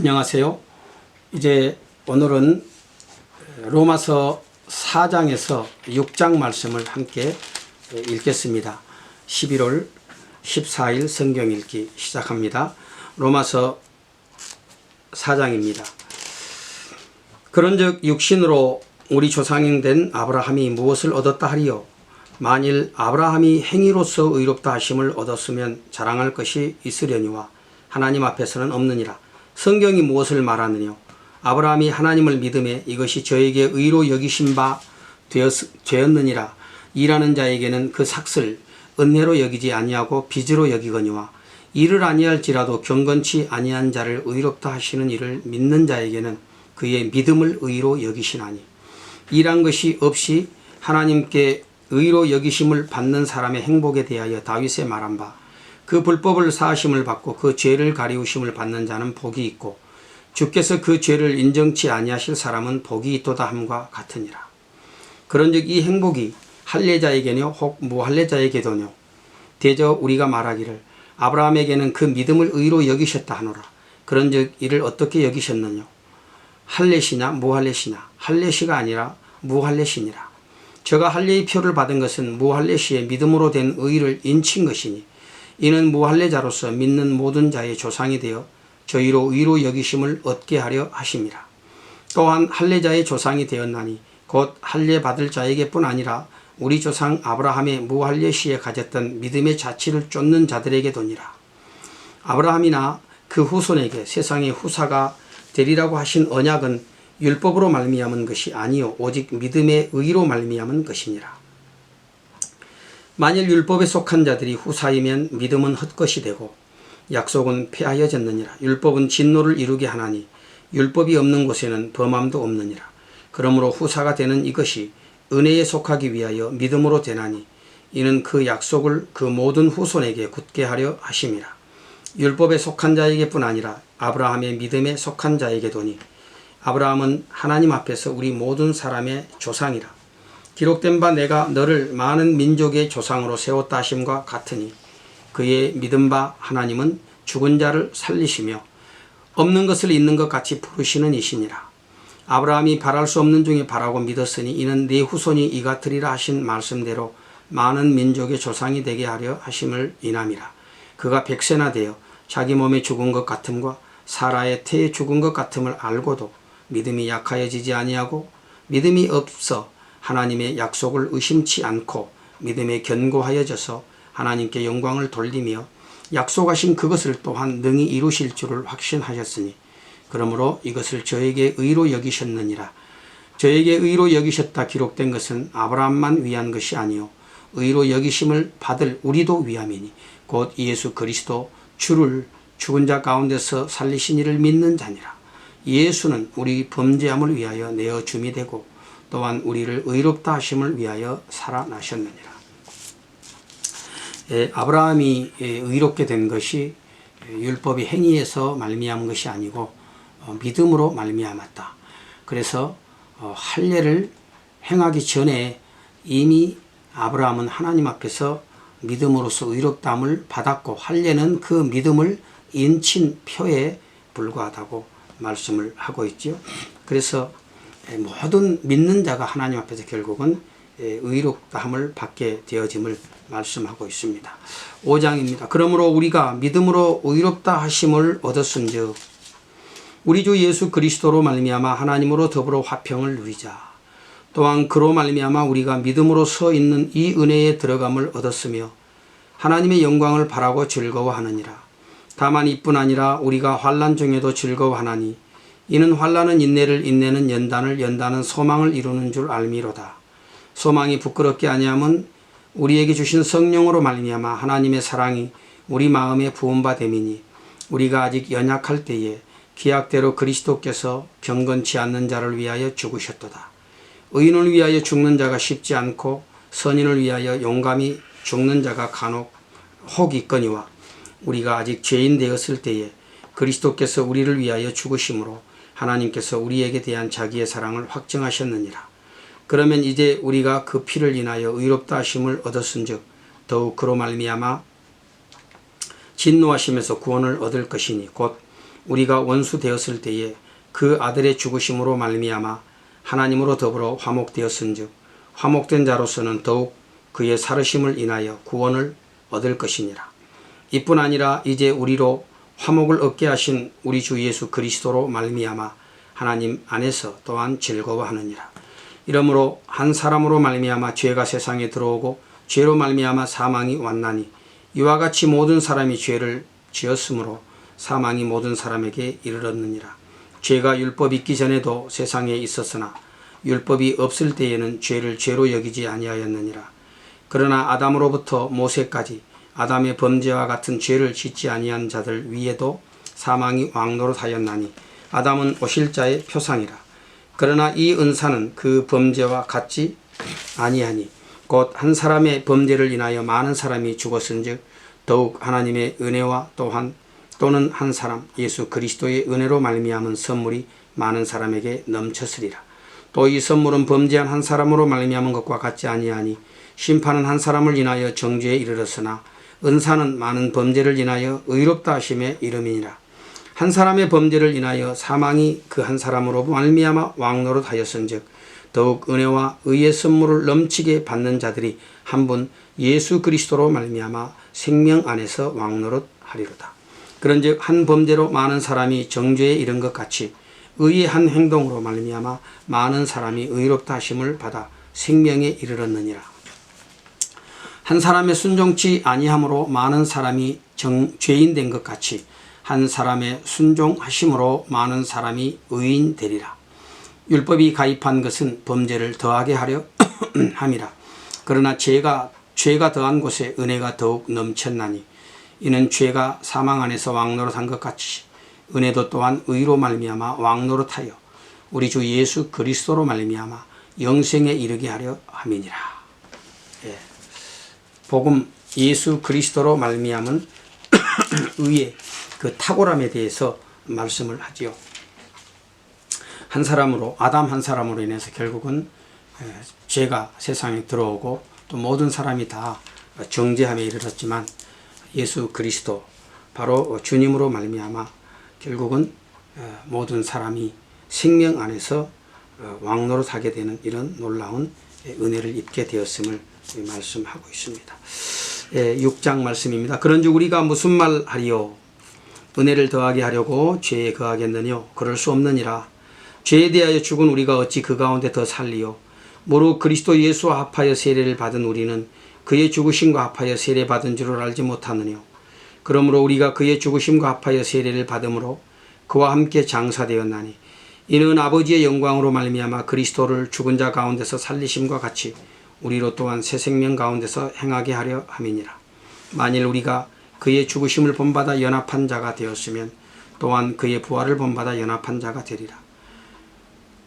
안녕하세요. 이제 오늘은 로마서 4장에서 6장 말씀을 함께 읽겠습니다. 11월 14일 성경 읽기 시작합니다. 로마서 4장입니다. 그런즉 육신으로 우리 조상인 된 아브라함이 무엇을 얻었다 하리요? 만일 아브라함이 행위로서 의롭다 하심을 얻었으면 자랑할 것이 있으려니와 하나님 앞에서는 없느니라. 성경이 무엇을 말하느냐? 아브라함이 하나님을 믿음에 이것이 저에게 의로 여기신 바 되었, 되었느니라. 일하는 자에게는 그 삭슬 은혜로 여기지 아니하고 빚으로 여기거니와 이를 아니할지라도 경건치 아니한 자를 의롭다 하시는 이를 믿는 자에게는 그의 믿음을 의로 여기시나니 일한 것이 없이 하나님께 의로 여기심을 받는 사람의 행복에 대하여 다윗의 말한 바 그 불법을 사하심을 받고 그 죄를 가리우심을 받는 자는 복이 있고 주께서 그 죄를 인정치 아니하실 사람은 복이 있도다 함과 같으니라. 그런즉 이 행복이 할례자에게뇨 혹 무할례자에게도뇨 대저 우리가 말하기를 아브라함에게는 그 믿음을 의로 여기셨다 하노라. 그런즉 이를 어떻게 여기셨느냐? 할례시냐 무할례시냐? 할례시가 아니라 무할례시니라. 저가 할례의 표를 받은 것은 무할례시의 믿음으로 된 의를 인친 것이니 이는 무할례자로서 믿는 모든 자의 조상이 되어 저희로 의로 여기심을 얻게 하려 하심이라. 또한 할례자의 조상이 되었나니 곧 할례 받을 자에게뿐 아니라 우리 조상 아브라함의 무할례 시에 가졌던 믿음의 자치를 쫓는 자들에게 도니라. 아브라함이나 그 후손에게 세상의 후사가 되리라고 하신 언약은 율법으로 말미암은 것이 아니요 오직 믿음의 의로 말미암은 것이니라. 만일 율법에 속한 자들이 후사이면 믿음은 헛것이 되고 약속은 폐하여졌느니라. 율법은 진노를 이루게 하나니 율법이 없는 곳에는 범함도 없느니라. 그러므로 후사가 되는 이것이 은혜에 속하기 위하여 믿음으로 되나니 이는 그 약속을 그 모든 후손에게 굳게 하려 하심이라. 율법에 속한 자에게뿐 아니라 아브라함의 믿음에 속한 자에게 도니 아브라함은 하나님 앞에서 우리 모든 사람의 조상이라. 기록된 바 내가 너를 많은 민족의 조상으로 세웠다 하심과 같으니 그의 믿음 바 하나님은 죽은 자를 살리시며 없는 것을 있는 것 같이 부르시는 이시니라. 아브라함이 바랄 수 없는 중에 바라고 믿었으니 이는 네 후손이 이 같으리라 하신 말씀대로 많은 민족의 조상이 되게 하려 하심을 인함이라. 그가 백세나 되어 자기 몸에 죽은 것 같음과 사라의 태에 죽은 것 같음을 알고도 믿음이 약하여지지 아니하고 믿음이 없어 하나님의 약속을 의심치 않고 믿음에 견고하여져서 하나님께 영광을 돌리며 약속하신 그것을 또한 능히 이루실 줄을 확신하셨으니 그러므로 이것을 저에게 의로 여기셨느니라. 저에게 의로 여기셨다 기록된 것은 아브라함만 위한 것이 아니요 의로 여기심을 받을 우리도 위함이니 곧 예수 그리스도 주를 죽은 자 가운데서 살리신 이를 믿는 자니라. 예수는 우리 범죄함을 위하여 내어 줌이 되고 또한 우리를 의롭다 하심을 위하여 살아나셨느니라. 예, 아브라함이 예, 의롭게 된 것이 예, 율법이 행위에서 말미암은 것이 아니고 어, 믿음으로 말미암았다. 그래서 어, 할례를 행하기 전에 이미 아브라함은 하나님 앞에서 믿음으로서 의롭다함을 받았고 할례는 그 믿음을 인친 표에 불과하다고 말씀을 하고 있죠. 그래서 모든 믿는 자가 하나님 앞에서 결국은 의롭다함을 받게 되어짐을 말씀하고 있습니다. 5장입니다. 그러므로 우리가 믿음으로 의롭다 하심을 얻었은즉 우리 주 예수 그리스도로 말미암아 하나님으로 더불어 화평을 누리자. 또한 그로 말미암아 우리가 믿음으로 서 있는 이 은혜에 들어감을 얻었으며 하나님의 영광을 바라고 즐거워하느니라. 다만 이뿐 아니라 우리가 환란 중에도 즐거워하나니 이는 환란은 인내를 인내는 연단을 연단은 소망을 이루는 줄 알미로다. 소망이 부끄럽게 아니함은 우리에게 주신 성령으로 말미암아 하나님의 사랑이 우리 마음에 부음바 됨이니 우리가 아직 연약할 때에 기약대로 그리스도께서 경건치 않는 자를 위하여 죽으셨도다. 의인을 위하여 죽는 자가 쉽지 않고 선인을 위하여 용감히 죽는 자가 간혹 혹 있거니와 우리가 아직 죄인 되었을 때에 그리스도께서 우리를 위하여 죽으심으로 하나님께서 우리에게 대한 자기의 사랑을 확증하셨느니라. 그러면 이제 우리가 그 피를 인하여 의롭다 하심을 얻었은즉 더욱 그로 말미암아 진노하심에서 구원을 얻을 것이니 곧 우리가 원수 되었을 때에 그 아들의 죽으심으로 말미암아 하나님으로 더불어 화목되었은즉 화목된 자로서는 더욱 그의 살으심을 인하여 구원을 얻을 것이니라. 이뿐 아니라 이제 우리로 화목을 얻게 하신 우리 주 예수 그리스도로 말미암아 하나님 안에서 또한 즐거워하느니라. 이러므로 한 사람으로 말미암아 죄가 세상에 들어오고 죄로 말미암아 사망이 왔나니 이와 같이 모든 사람이 죄를 지었으므로 사망이 모든 사람에게 이르렀느니라. 죄가 율법 있기 전에도 세상에 있었으나 율법이 없을 때에는 죄를 죄로 여기지 아니하였느니라. 그러나 아담으로부터 모세까지 아담의 범죄와 같은 죄를 짓지 아니한 자들 위에도 사망이 왕노릇하였나니 아담은 오실 자의 표상이라. 그러나 이 은사는 그 범죄와 같지 아니하니 곧 한 사람의 범죄를 인하여 많은 사람이 죽었은즉 더욱 하나님의 은혜와 또한 또는 한 사람 예수 그리스도의 은혜로 말미암은 선물이 많은 사람에게 넘쳤으리라. 또 이 선물은 범죄한 한 사람으로 말미암은 것과 같지 아니하니 심판은 한 사람을 인하여 정죄에 이르렀으나 은사는 많은 범죄를 인하여 의롭다 하심에 이름이니라. 한 사람의 범죄를 인하여 사망이 그 한 사람으로 말미암아 왕노릇 하였은즉 더욱 은혜와 의의 선물을 넘치게 받는 자들이 한 분 예수 그리스도로 말미암아 생명 안에서 왕노릇 하리로다. 그런즉 한 범죄로 많은 사람이 정죄에 이른 것 같이 의의 한 행동으로 말미암아 많은 사람이 의롭다 하심을 받아 생명에 이르렀느니라. 한 사람의 순종치 아니함으로 많은 사람이 정, 죄인 된 것 같이 한 사람의 순종하심으로 많은 사람이 의인 되리라. 율법이 가입한 것은 범죄를 더하게 하려 함이라. 그러나 죄가 죄가 더한 곳에 은혜가 더욱 넘쳤나니 이는 죄가 사망 안에서 왕노릇한 것 같이 은혜도 또한 의로 말미암아 왕노릇하여 우리 주 예수 그리스도로 말미암아 영생에 이르게 하려 함이니라. 예. 복음 예수 그리스도로 말미암은 의의 그 탁월함에 대해서 말씀을 하지요. 한 사람으로 아담 한 사람으로 인해서 결국은 에, 죄가 세상에 들어오고 또 모든 사람이 다 정죄함에 이르렀지만 예수 그리스도 바로 주님으로 말미암아 결국은 어, 모든 사람이 생명 안에서 어, 왕노릇하게 되는 이런 놀라운 은혜를 입게 되었음을 말씀하고 있습니다. 6장 말씀입니다. 그런즉 우리가 무슨 말 하리요? 은혜를 더하게 하려고 죄에 거하겠느뇨? 그럴 수 없느니라. 죄에 대하여 죽은 우리가 어찌 그 가운데 더 살리요? 모로 그리스도 예수와 합하여 세례를 받은 우리는 그의 죽으심과 합하여 세례 받은 줄을 알지 못하느뇨? 그러므로 우리가 그의 죽으심과 합하여 세례를 받음으로 그와 함께 장사되었나니 이는 아버지의 영광으로 말미암아 그리스도를 죽은 자 가운데서 살리심과 같이 우리로 또한 새 생명 가운데서 행하게 하려 함이니라. 만일 우리가 그의 죽으심을 본받아 연합한 자가 되었으면 또한 그의 부활을 본받아 연합한 자가 되리라.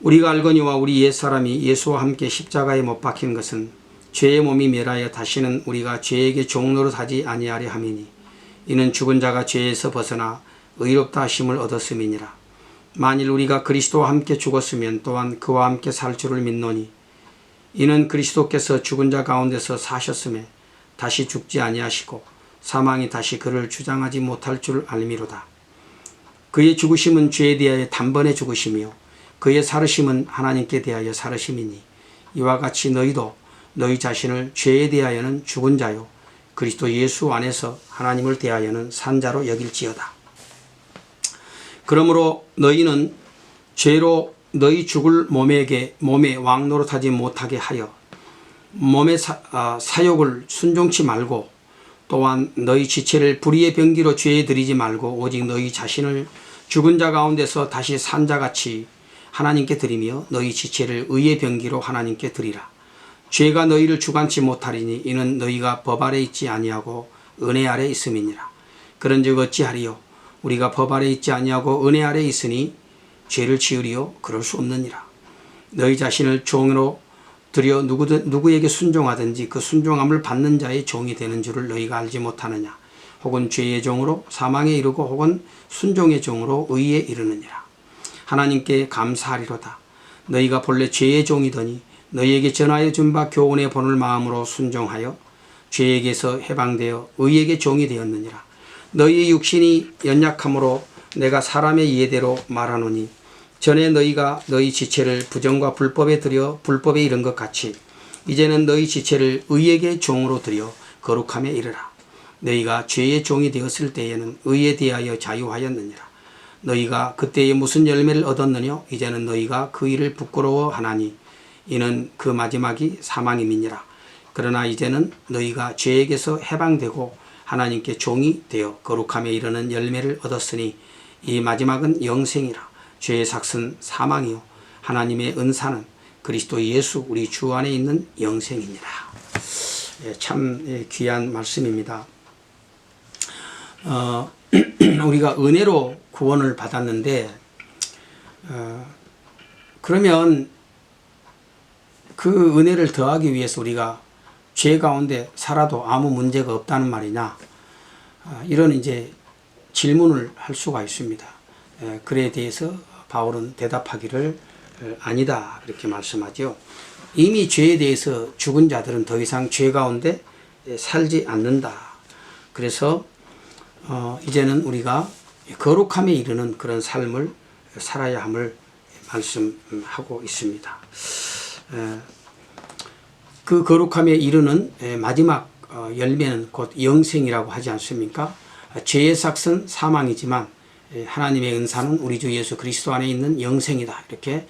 우리가 알거니와 우리 옛사람이 예수와 함께 십자가에 못 박힌 것은 죄의 몸이 멸하여 다시는 우리가 죄에게 종노릇 하지 아니하려 함이니 이는 죽은 자가 죄에서 벗어나 의롭다 하심을 얻었음이니라. 만일 우리가 그리스도와 함께 죽었으면 또한 그와 함께 살 줄을 믿노니 이는 그리스도께서 죽은 자 가운데서 사셨음에 다시 죽지 아니하시고 사망이 다시 그를 주장하지 못할 줄 알미로다. 그의 죽으심은 죄에 대하여 단번에 죽으심이요 그의 살으심은 하나님께 대하여 살으심이니 이와 같이 너희도 너희 자신을 죄에 대하여는 죽은 자요 그리스도 예수 안에서 하나님을 대하여는 산 자로 여길지어다. 그러므로 너희는 죄로 너희 죽을 몸에게 몸에 왕노릇하지 못하게 하여 몸의 사, 아, 사욕을 순종치 말고 또한 너희 지체를 불의의 병기로 죄에 들이지 말고 오직 너희 자신을 죽은 자 가운데서 다시 산 자같이 하나님께 드리며 너희 지체를 의의 병기로 하나님께 드리라. 죄가 너희를 주관치 못하리니 이는 너희가 법 아래 있지 아니하고 은혜 아래 있음이니라. 그런즉 어찌하리요? 우리가 법 아래 있지 아니하고 은혜 아래 있으니 죄를 지으리요? 그럴 수 없느니라. 너희 자신을 종으로 들여 누구든, 누구에게 순종하든지 그 순종함을 받는 자의 종이 되는 줄을 너희가 알지 못하느냐. 혹은 죄의 종으로 사망에 이르고 혹은 순종의 종으로 의에 이르느니라. 하나님께 감사하리로다. 너희가 본래 죄의 종이더니 너희에게 전하여 준 바 교훈의 본을 마음으로 순종하여 죄에게서 해방되어 의에게 종이 되었느니라. 너희의 육신이 연약함으로 내가 사람의 이해대로 말하노니 전에 너희가 너희 지체를 부정과 불법에 들여 불법에 이른 것 같이 이제는 너희 지체를 의에게 종으로 들여 거룩함에 이르라. 너희가 죄의 종이 되었을 때에는 의에 대하여 자유하였느니라. 너희가 그때에 무슨 열매를 얻었느냐? 이제는 너희가 그 일을 부끄러워하나니 이는 그 마지막이 사망임이니라. 그러나 이제는 너희가 죄에게서 해방되고 하나님께 종이 되어 거룩함에 이르는 열매를 얻었으니 이 마지막은 영생이라 죄의 삭은 사망이요 하나님의 은사는 그리스도 예수 우리 주 안에 있는 영생이니라 예, 참 예, 귀한 말씀입니다. 어, 우리가 은혜로 구원을 받았는데 어, 그러면 그 은혜를 더하기 위해서 우리가 죄 가운데 살아도 아무 문제가 없다는 말이냐 아, 이런 이제 질문을 할 수가 있습니다. 에, 그에 대해서 바울은 대답하기를 에, 아니다 그렇게 말씀하죠. 이미 죄에 대해서 죽은 자들은 더 이상 죄 가운데 에, 살지 않는다. 그래서 어, 이제는 우리가 거룩함에 이르는 그런 삶을 살아야 함을 말씀하고 있습니다. 에, 그 거룩함에 이르는 에, 마지막 어, 열매는 곧 영생이라고 하지 않습니까? 아, 죄의 삭은 사망이지만 에, 하나님의 은사는 우리 주 예수 그리스도 안에 있는 영생이다 이렇게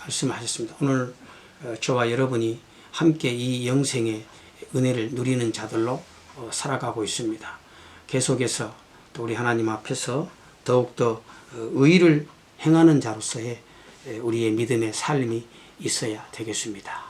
말씀하셨습니다. 오늘 어, 저와 여러분이 함께 이 영생의 은혜를 누리는 자들로 어, 살아가고 있습니다. 계속해서 또 우리 하나님 앞에서 더욱더 어, 의를 행하는 자로서의 에, 우리의 믿음의 삶이 있어야 되겠습니다.